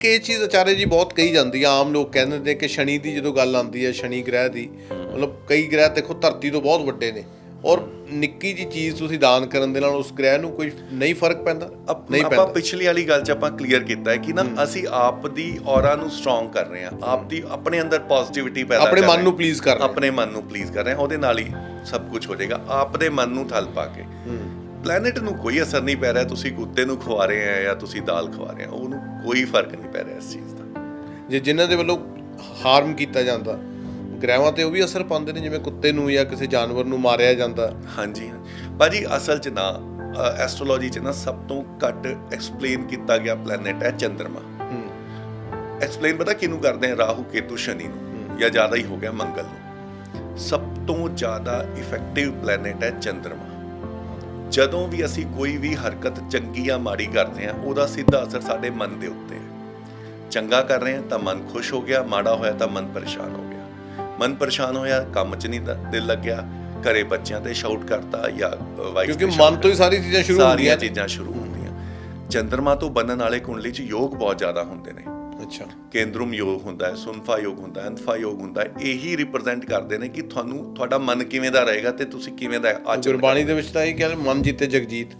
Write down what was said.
ਕਿ ਇਹ ਚੀਜ਼ ਆਚਾර්य ਜੀ ਬਹੁਤ ਕਹੀ ਜਾਂਦੀ ਆ ਆਮ ਲੋਕ ਕਹਿੰਦੇ ਨੇ ਕਿ ਸ਼ਨੀ ਦੀ ਜਦੋਂ ਗੱਲ ਆਉਂਦੀ ਹੈ ਸ਼ਨੀ ਗ੍ਰਹਿ ਦੀ ਮਤਲਬ ਕਈ ਗ੍ਰਹਿ ਦੇਖੋ ਧਰਤੀ ਤੋਂ ਬਹੁਤ ਵੱਡੇ ਨੇ ਔਰ ਨਿੱਕੀ ਜੀ ਚੀਜ਼ ਤੁਸੀਂ ਦਾਨ ਕਰਨ ਦੇ ਨਾਲ ਉਸ ਗ੍ਰਹਿ ਨੂੰ ਕੋਈ ਨਹੀਂ ਫ਼ਰਕ ਪੈਂਦਾ ਨਹੀਂ ਆਪਾਂ ਪੈਂਦਾ। ਪਿਛਲੀ ਵਾਲੀ ਗੱਲ 'ਚ ਆਪਾਂ ਕਲੀਅਰ ਕੀਤਾ ਹੈ ਕਿ ਨਾ ਅਸੀਂ ਆਪ ਦੀ ਔਰਾ ਨੂੰ ਸਟਰੋਂਗ ਕਰ ਰਹੇ ਹਾਂ ਆਪ ਦੀ ਆਪਣੇ ਅੰਦਰ ਪੋਜ਼ਿਟਿਵਿਟੀ ਪੈਦਾ ਆਪਣੇ ਮਨ ਨੂੰ please ਕਰ ਰਹੇ। ਆਪਣੇ ਮਨ ਨੂੰ ਪਲੀਜ਼ ਕਰ ਰਹੇ ਹਾਂ ਉਹਦੇ ਨਾਲ ਹੀ ਸਭ ਕੁਝ ਹੋ ਜਾਏਗਾ ਆਪ ਦੇ ਮਨ ਨੂੰ ਥਲ ਪਾ ਕੇ। ਪਲੈਨਟ ਨੂੰ ਕੋਈ ਅਸਰ ਨਹੀਂ ਪੈ ਰਿਹਾ ਤੁਸੀਂ ਕੁੱਤੇ ਨੂੰ ਖਵਾ ਰਹੇ ਆ ਜਾਂ ਤੁਸੀਂ ਦਾਲ ਖਵਾ ਰਹੇ ਆ ਉਹਨੂੰ ਕੋਈ ਫ਼ਰਕ ਨਹੀਂ ਪੈ ਰਿਹਾ ਇਸ ਚੀਜ਼ ਦਾ। ਜੇ ਜਿਨ੍ਹਾਂ ਦੇ ਵੱਲੋਂ ਹਾਰਮ ਕੀਤਾ ਜਾਂਦਾ ਗ੍ਰਹਿਵਾਂ ਤੇ ਉਹ ਵੀ ਅਸਰ ਪਾਉਂਦੇ ਨੇ ਜਿਵੇਂ ਕੁੱਤੇ ਨੂੰ ਜਾਂ ਕਿਸੇ ਜਾਨਵਰ ਨੂੰ ਮਾਰਿਆ ਜਾਂਦਾ। ਹਾਂਜੀ ਹਾਂ ਭਾਜੀ ਅਸਲ 'ਚ ਨਾ ਐਸਟ੍ਰੋਲੋਜੀ 'ਚ ਨਾ ਸਭ ਤੋਂ ਘੱਟ ਐਕਸਪਲੇਨ ਕੀਤਾ ਗਿਆ ਪਲੈਨਟ ਹੈ ਚੰ드ਰਮਾ ਐਕਸਪਲੇਨ ਪਤਾ ਕਿਹਨੂੰ ਕਰਦੇ ਆ? ਰਾਹੂ ਕੇਤੂ ਸ਼ਨੀ ਨੂੰ ਜਾਂ ਜ਼ਿਆਦਾ ਹੀ ਹੋ ਗਿਆ ਮੰਗਲ ਨੂੰ। ਸਭ ਤੋਂ ਜ਼ਿਆਦਾ ਇਫੈਕਟਿਵ ਪਲੈਨਟ ਹੈ ਚੰ드ਰਮਾ ਜਦੋਂ ਵੀ ਅਸੀਂ ਕੋਈ ਵੀ ਹਰਕਤ ਚੰਗੀ ਜਾਂ ਮਾੜੀ ਕਰਦੇ ਆ ਉਹਦਾ ਸਿੱਧਾ ਅਸਰ ਸਾਡੇ ਮਨ ਦੇ ਉੱਤੇ ਹੈ। ਚੰਗਾ ਕਰ ਰਹੇ ਆ ਤਾਂ ਮਨ ਖੁਸ਼ ਹੋ ਗਿਆ ਮਾੜਾ ਹੋਇਆ ਤਾਂ ਮਨ ਪਰੇਸ਼ਾਨ ਹੋ ਗਿਆ। ਮਨ ਪਰੇਸ਼ਾਨ ਹੋਇਆ ਕੰਮ 'ਚ ਨਹੀਂ ਦਿਲ ਲੱਗਿਆ ਘਰੇ ਬੱਚਿਆਂ ਤੇ ਸ਼ਾਊਟ ਕਰਤਾ ਜਾਂ ਵਾਈਫ ਕਿਉਂਕਿ ਮਨ ਤੋਂ ਹੀ ਸਾਰੀ ਚੀਜ਼ਾਂ ਸ਼ੁਰੂ ਹੁੰਦੀਆਂ ਨੇ। ਚੀਜ਼ਾਂ ਸ਼ੁਰੂ ਹੁੰਦੀਆਂ। ਚੰ드ਰਮਾ ਤੋਂ ਬਣਨ ਵਾਲੇ ਕੁੰਡਲੀ 'ਚ ਯੋਗ ਬਹੁਤ ਜ਼ਿਆਦਾ ਹੁੰਦੇ ਨੇ। ਅੱਛਾ। ਕੇਂਦਰਮ ਯੋਗ ਹੁੰਦਾ ਹੈ ਸੁਨਫਾ ਯੋਗ ਹੁੰਦਾ ਹੈ ਅੰਤਫਾ ਯੋਗ ਹੁੰਦਾ ਹੈ ਇਹੀ ਰਿਪਰੈਜ਼ੈਂਟ ਕਰਦੇ ਨੇ ਕਿ ਤੁਹਾਨੂੰ ਤੁਹਾਡਾ ਮਨ ਕਿਵੇਂ ਦਾ ਰਹੇਗਾ ਤੇ ਤੁਸੀਂ ਕਿਵੇਂ ਦਾ ਆਚਰਣ ਗੁਰਬਾਣੀ ਦੇ ਵਿੱਚ ਤਾਂ ਇਹ ਕਹਿੰਦੇ ਮਨ ਜਿੱਤੇ ਜਗਜੀਤ।